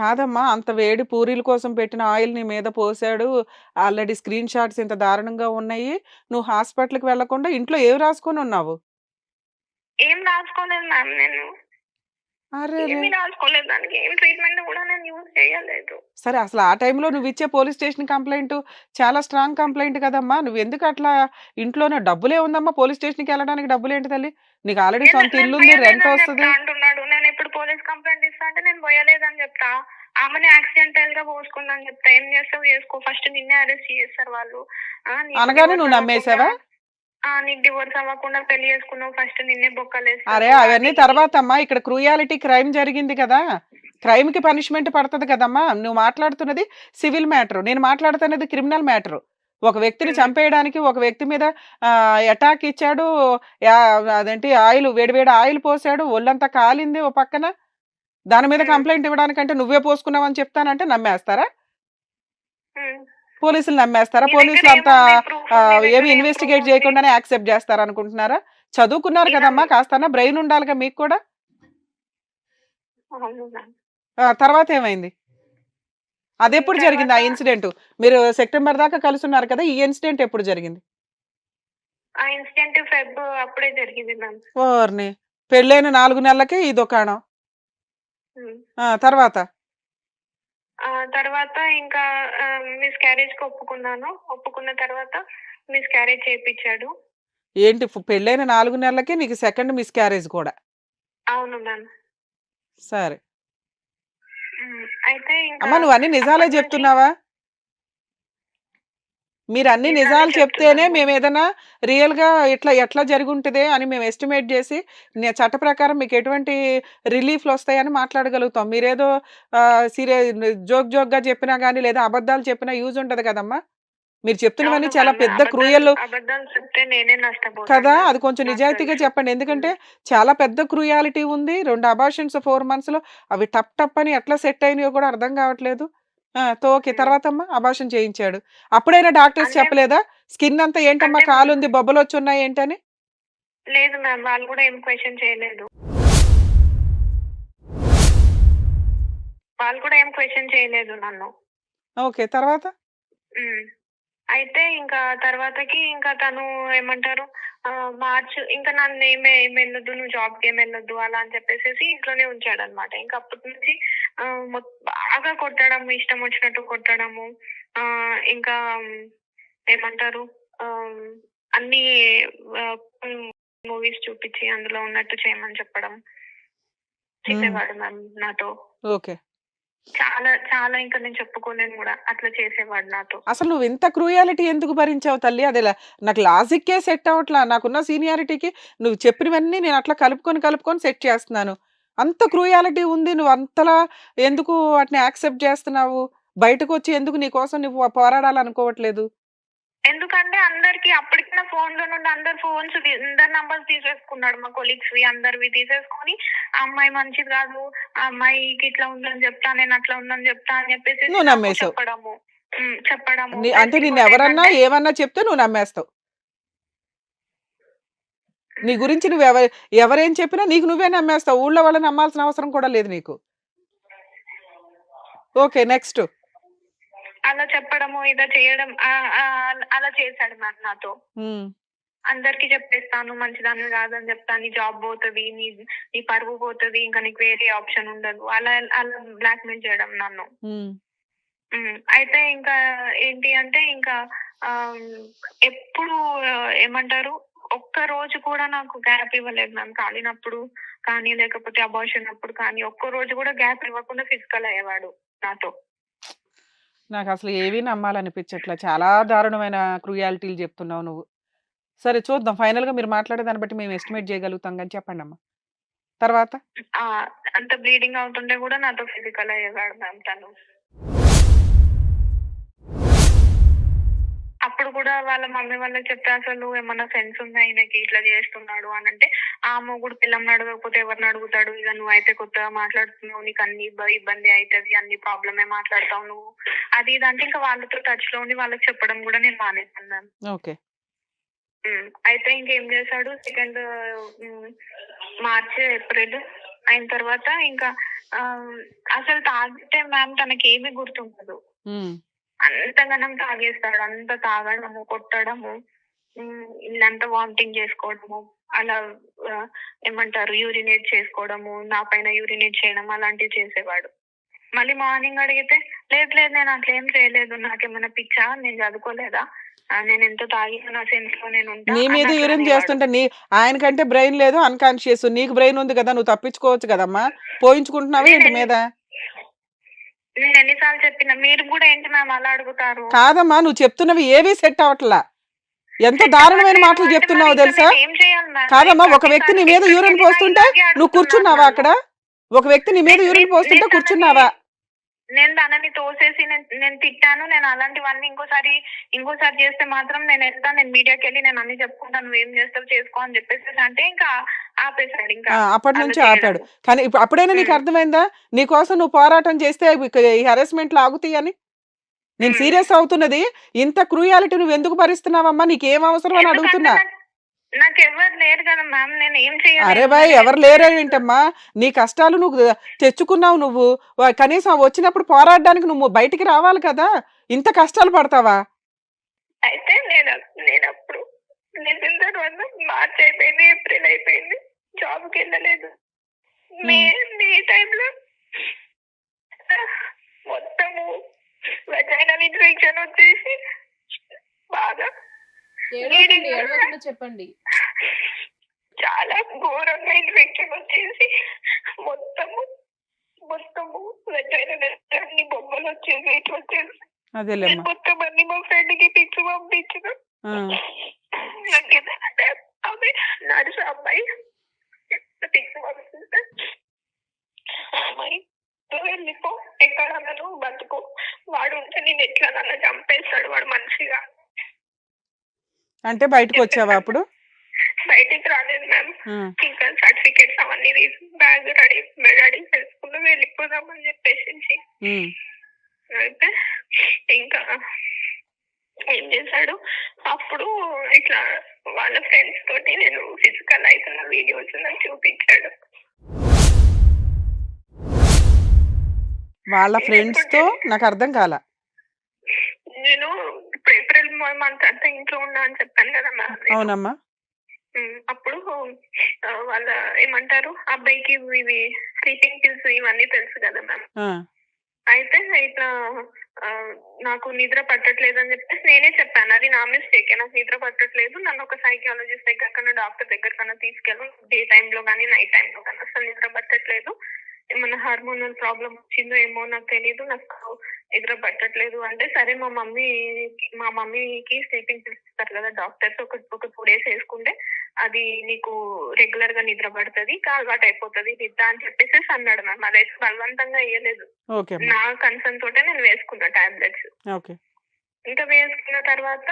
కాదమ్మా అంత వేడి పూరీల కోసం పెట్టిన ఆయిల్ నీ మీద పోసాడు. ఆల్రెడీ స్క్రీన్ షాట్స్ ఇంత దారుణంగా ఉన్నాయి. నువ్వు హాస్పిటల్కి వెళ్ళకుండా ఇంట్లో ఏం రాసుకొని ఉన్నావు? ఏం రాసుకోలేదు మ్యామ్ నేను. అరే ఏమీ రాసుకోలేదు దానికి. ఏం ట్రీట్మెంట్ కూడా నేను యూజ్ చేయలేదు. సరే అసలు ఆ టైంలో నువ్వు ఇచ్చే పోలీస్ స్టేషన్ కంప్లైంట్ చాలా స్ట్రాంగ్ కంప్లైంట్ కదమ్మా. నువ్వు ఎందుకు అట్లా ఇంట్లోనే డబ్బులే ఉందమ్మా పోలీస్ స్టేషన్కి వెళ్ళడానికి డబ్బులు ఏంటి తల్లి? నీకు ఆల్రెడీ సొంత ఇల్లు ఉంది రెంట్ వస్తుంది. అంటున్నాడు. పోలీస్ కంప్లైంట్ ఇస్తా అంటే నేను పోయలేదని చెప్తా. ఆమెని యాక్సిడెంటల్గా పోసుకుందని చెప్తా. ఏం చేస్తావు? చేసుకో. ఫస్ట్ నిన్నే అరెస్ట్ చేస్తారు వాళ్ళు. అనగానే నువ్వు ఆ, నీకు డివోర్స్ అవ్వకుండా పెళ్ళి చేసుకున్నావు. ఫస్ట్ నిన్నే బొక్కలేస్తారు అరే అవన్నీ తర్వాత అమ్మా ఇక్కడ క్రూయాలిటీ క్రైమ్ జరిగింది కదా. క్రైమ్కి పనిష్మెంట్ పడుతుంది కదమ్మా. నువ్వు మాట్లాడుతున్నది సివిల్ మ్యాటర్. నేను మాట్లాడుతున్నది క్రిమినల్ మ్యాటర్. ఒక వ్యక్తిని. చంపేయడానికి ఒక వ్యక్తి మీద అటాక్ ఇచ్చాడు అదేంటి ఆయిల్ వేడివేడి ఆయిల్ పోసాడు ఒళ్ళంతా కాలింది ఓ పక్కన దాని మీద. కంప్లైంట్ ఇవ్వడానికంటే నువ్వే పోసుకున్నావని చెప్తానంటే నమ్మేస్తారా. పోలీసులు నమ్మేస్తారా పోలీసులు అంతా ఏమి ఇన్వెస్టిగేట్? చేయకుండానే యాక్సెప్ట్ చేస్తారు అనుకుంటున్నారా చదువుకున్నారు కదమ్మా? కాస్త బ్రెయిన్ ఉండాలిగా మీకు కూడా తర్వాత ఏమైంది అది ఎప్పుడు జరిగింది? ఆ ఇన్సిడెంట్. మీరు సెప్టెంబర్ దాకా కలిసి ఉన్నారు కదా ఈ ఇన్సిడెంట్ ఎప్పుడు జరిగింది? ఆ ఇన్సిడెంట్ ఫెబ్ అప్పుడే జరిగింది మ్యామ్. ఓర్ని. పెళ్ళైన నాలుగు నెలలకే ఈ దుకాణం. ఆ, తర్వాత? ఆ తర్వాత ఇంకా మిస్ క్యారేజ్కి ఒప్పుకున్నాను. ఒప్పుకున్న తర్వాత మిస్ క్యారేజ్ చేయించాడు ఏంటి ఫు- పెళ్ళైన నాలుగు నెలలకే నీకు సెకండ్ మిస్ క్యారేజ్ కూడా? అవును మ్యామ్. సరే. అయితే అమ్మ నువ్వు అన్ని నిజాలే చెప్తున్నావా? మీరు అన్ని నిజాలే చెప్తేనే. మేము ఏదైనా రియల్గా ఇట్లా ఎట్లా జరుగుంటదే అని మేము ఎస్టిమేట్ చేసి చట్ట ప్రకారం మీకు ఎటువంటి రిలీఫ్లు వస్తాయని మాట్లాడగలుగుతాం. మీరేదో సీరియస్ జోక్ జోక్గా చెప్పినా గానీ లేదా అబద్ధాలు చెప్పినా యూజ్ ఉంటది కదమ్మా. మీరు చెప్తున్నవన్నీ చాలా పెద్ద క్రూయల్ కదా. అది కొంచెం నిజాయితీగా. చెప్పండి. ఎందుకంటే చాలా పెద్ద క్రూయాలిటీ ఉంది. రెండు అబార్షన్స్ ఫోర్ మంత్స్లో అవి టప్ టప్ అని ఎట్లా సెట్ అయినాయో కూడా అర్థం కావట్లేదు. ఓకే. తర్వాత అమ్మా అబార్షన్ చేయించాడు. అప్పుడైనా డాక్టర్స్ చెప్పలేదా? స్కిన్ అంతా ఏంటమ్మా? అంటే- కాలు ఉంది బొబ్బలు వచ్చి ఉన్నాయి ఏంటని? లేదు మ్యామ్. వాళ్ళు కూడా ఏం క్వశ్చన్ చేయలేదు. వాళ్ళు కూడా ఏం క్వశ్చన్ చేయలేదు నన్ను. ఓకే. తర్వాత. అయితే ఇంకా తర్వాతకి ఇంకా తను ఏమంటారు మార్చ్ ఇంకా నన్ను ఏమే ఏం వెళ్ళొద్దు నువ్వు జాబ్కి ఏం వెళ్ళొద్దు అలా అని చెప్పేసి ఇంట్లోనే ఉంచాడు అనమాట ఇంకా అప్పటి నుంచి బాగా కొట్టడం ఇష్టం వచ్చినట్టు కొట్టడము ఆ, ఇంకా ఏమంటారు అన్ని మూవీస్ చూపించి అందులో ఉన్నట్టు చేయమని చెప్పడం చేసేవాడు మ్యామ్ నాతో. ఓకే. చాలా చాలా ఇంకా నేను చెప్పుకోలేను కూడా. అట్లా చేసేవాడు నాతో. అసలు నువ్వు ఇంత క్రూయాలిటీ ఎందుకు భరించావు తల్లి? అదే నాకు నాకు లాజిక్కే సెట్ అవట్లా నాకున్న సీనియారిటీకి నువ్వు చెప్పినవన్నీ నేను అట్లా కలుపుకొని కలుపుకొని సెట్ చేస్తున్నాను. అంత క్రూయాలిటీ ఉంది. నువ్వు అంతలా ఎందుకు వాటిని యాక్సెప్ట్ చేస్తున్నావు? బయటకు వచ్చి ఎందుకు నీ కోసం నువ్వు పోరాడాలనుకోవట్లేదు? ఎందుకంటే అందరికి అప్పటికి నా ఫోన్లో నుండి అందరు ఫోన్స్ అందరి నంబర్స్ తీసేసుకున్నాడు మా కొలీగ్స్ వి అందరివి తీసేసుకొని ఆ అమ్మాయి మంచిది కాదు ఆ అమ్మాయికి ఇట్లా ఉందని చెప్తా నేను అట్లా ఉందని చెప్తా అని చెప్పేసి. చెప్పడము. చెప్పడము. అంటే నిన్ను ఇంకోటి ఎవరన్నా ఏమన్నా చెప్తే నువ్వు నమ్మేస్తావు. నీ గురించి నువ్వు ఎవ ఎవరేం చెప్పినా నీకు నువ్వే నమ్మేస్తావు. ఊళ్ళో వాళ్ళని నమ్మాల్సిన అవసరం కూడా లేదు నీకు. Okay next. అలా చెప్పడము ఇదో చేయడం అలా చేశాడు మ్యామ్ నాతో. అందరికి చెప్పేస్తాను మంచిదాన్ని కాదని చెప్తాను నీ జాబ్ పోతుంది నీ నీ పరువు పోతుంది ఇంకా నీకు వేరే ఆప్షన్ ఉండదు. అలా అలా బ్లాక్మెయిల్ చేయడం నన్ను. అయితే ఇంకా ఏంటి అంటే ఇంకా ఎప్పుడు ఏమంటారు ఒక్క రోజు కూడా నాకు గ్యాప్ ఇవ్వలేదు మ్యామ్. కాలినప్పుడు కానీ లేకపోతే అబార్షన్ అప్పుడు కానీ ఒక్క రోజు కూడా గ్యాప్ ఇవ్వకుండా ఫిజికల్ అయ్యేవాడు నాతో. నాకు అసలు ఏవీ నమ్మాలనిపించట్లా చాలా దారుణమైన క్రూయాలిటీలు చెప్తున్నావు నువ్వు. సరే చూద్దాం. ఫైనల్గా మీరు మాట్లాడే దాన్ని బట్టి మేము ఎస్టిమేట్ చేయగలుగుతాం కానీ చెప్పండి అమ్మా తర్వాత అంత బ్లీడింగ్ అవుతుంటే కూడా నాతో ఫిజికల్ అయ్యేవాడు మ్యామ్ తను. అప్పుడు కూడా వాళ్ళ మమ్మీ వాళ్ళకి చెప్తే అసలు ఏమన్నా సెన్స్ ఉందా ఆయనకి ఇట్లా చేస్తున్నాడు అని అంటే ఆ మొగుడు పిల్లం అడగకపోతే ఎవరిని అడుగుతాడు? ఇక నువ్వు అయితే కొత్తగా మాట్లాడుతున్నావు నీకు అన్ని ఇబ్బ- ఇబ్బంది అవుతుంది అన్ని ప్రాబ్లమే మాట్లాడతావు నువ్వు? అది ఇది అంటే ఇంకా వాళ్ళతో టచ్లో ఉండి వాళ్ళకి చెప్పడం కూడా నేను మానేసాను మ్యామ్ ఓకే. అయితే ఇంకేం చేశాడు? సెకండ్ మార్చ్ ఏప్రిల్ అయిన తర్వాత ఇంకా అసలు తాగితే మ్యామ్ తనకి ఏమీ గుర్తుండదు. అంతగానం తాగేస్తాడు అంత తాగడము కొట్టడము ఇల్లంతా వామిటింగ్ చేసుకోవడము అలా ఏమంటారు యూరినేట్ చేసుకోవడము నా పైన యూరినేట్ చేయడం అలాంటివి చేసేవాడు. మళ్ళీ మార్నింగ్ అడిగితే లేదు లేదు నేను అట్లా ఏం చేయలేదు నాకేమైనా పిచ్చా నేను చదువుకోలేదా? నేను ఎంతో తాగిన నా సెన్స్లో నేను నీ మీద యూరిన్. చేస్తుంటే నీ ఆయనకంటే బ్రెయిన్ లేదు అన్కాన్షియస్ నీకు బ్రెయిన్ ఉంది కదా నువ్వు తప్పించుకోవచ్చు కదమ్మా? పోయించుకుంటున్నావా ఏంటి మీద? నేను ఎన్నిసార్లు చెప్పిన మీరు కూడా ఏంటి మ్యామ్ అలా అడుగుతారు? కాదమ్మా నువ్వు చెప్తున్నవి ఏవీ సెట్ అవట్లా ఎంత దారుణమైన మాటలు చెప్తున్నావు తెలుసా? కాదమ్మా ఒక వ్యక్తి నీ మీద యూరిన్ పోస్తుంటే నువ్వు కూర్చున్నావా. అక్కడ? ఒక వ్యక్తి నీ మీద యూరిన్ పోస్తుంటే నేను కూర్చున్నావా? నేను తనని తోసేసి నేను నేను తిట్టాను. నేను అలాంటివన్నీ ఇంకోసారి ఇంకోసారి చేస్తే మాత్రం నేను వెళ్తాను నేను మీడియాకి వెళ్ళి నేను అన్ని చెప్పుకుంటాను. నువ్వు ఏం చేస్తావు చేసుకో అని చెప్పేసి అంటే ఇంకా ఆపేశాడు ఇంకా అప్పటి నుంచి. ఆపాడు. కానీ ఇప్పుడు అప్పుడైనా నీకు. అర్థమైందా? నీ కోసం నువ్వు పోరాటం చేస్తే ఈ హెరాస్మెంట్లు ఆగుతాయని నేను ఉమ్. సీరియస్ అవుతున్నది ఇంత క్రూయాలిటీ నువ్వు ఎందుకు భరిస్తున్నావమ్మా? నీకేం అవసరం అని అడుగుతున్నా. నాకు- ఎవరు లేరు కదా మ్యామ్ నేను ఏం చేయాలి అరే బాయ్ ఎవరు లేరేంటమ్మా నీ కష్టాలు నువ్వు తెచ్చుకున్నావు నువ్వు. కనీసం వచ్చినప్పుడు పోరాడడానికి నువ్వు బయటికి రావాలి కదా. ఇంత కష్టాలు పడతావా? అయితే నేను నేను అప్పుడు నేను తర్వాత మార్చ్ అయిపోయింది ఏప్రిల్ అయిపోయింది జాబ్కి వెళ్ళలేదు. మే మే టైంలో మొత్తము వెజైనల్ ఇన్ఫెక్షన్ వచ్చేసి బాగా ఏడవకండి ఏడవకుండా చెప్పండి. చాలా ఘోరంగా ఇన్ఫెక్షన్ వచ్చేసి. మొత్తము మొత్తము అన్ని బొమ్మలు వచ్చేసి ఇట్లా వచ్చేసి. నేను అదేలేమ్మా మొత్తం అన్ని మా ఫ్రెండ్కి పిక్స్ పంపించిన ఆమె నర్సు అమ్మాయి. పిక్స్ పంపిస్తే. అమ్మాయి "నువ్వు వెళ్ళిపో ఎక్కడ బతుకు. వాడు ఉంటే నేను ఎట్లా నన్ను చంపేస్తాడు వాడు మనిషిగా. అంటే బయటకు వచ్చావా అప్పుడు? బయటికి రాలేదు మ్యామ్. ఇంకా సర్టిఫికేట్స్ అవన్నీ తీసి బ్యాగ్ రెడీ రెడీ చేసుకుని వెళ్ళిపోదామని చెప్పేసి అయితే ఇంకా ఏం చేశాడు? అప్పుడు ఇట్లా వాళ్ళ ఫ్రెండ్స్ తోటి నేను ఫిజికల్ అవుతున్న వీడియోస్ నాకు చూపించాడు. వాళ్ళ ఫ్రెండ్స్తో నాకు అర్థం కాల. నేను ఇప్పుడు ఏప్రిల్ మంత్ అంతా ఇంట్లో ఉన్నా అని చెప్పాను కదా మ్యామ్. అవునమ్మా. అప్పుడు వాళ్ళ ఏమంటారు అబ్బాయికి ఇవి స్లీపింగ్ పిల్స్ ఇవన్నీ తెలుసు కదా మ్యామ్. అయితే ఇట్లా నాకు నిద్ర పట్టట్లేదు అని చెప్పేసి నేనే చెప్పాను. అది నా మిస్టేక్ నాకు నిద్ర పట్టట్లేదు. నన్ను ఒక సైకాలజిస్ట్ దగ్గర కన్నా డాక్టర్ దగ్గర కన్నా తీసుకెళ్ళు డే లో కానీ నైట్లో కానీ. అసలు నిద్ర పట్టట్లేదు. ఏమన్నా హార్మోనల్ ప్రాబ్లం వచ్చిందో ఏమో నాకు తెలియదు నాకు నిద్ర పట్టట్లేదు. అంటే సరే మా మమ్మీ మా మమ్మీకి స్లీపింగ్ పిల్స్ ఇస్తారు కదా డాక్టర్స్ ఒక ఒక టూ డేస్ వేసుకుంటే అది నీకు రెగ్యులర్గా నిద్ర పడుతుంది అలవాటు అయిపోతుంది నిద్ర అని చెప్పేసి అన్నాడు మ్యామ్ అదైతే బలవంతంగా వేయలేదు. నా కన్సర్న్ తోటే నేను వేసుకున్నా టాబ్లెట్స్ ఇంకా వేసుకున్న తర్వాత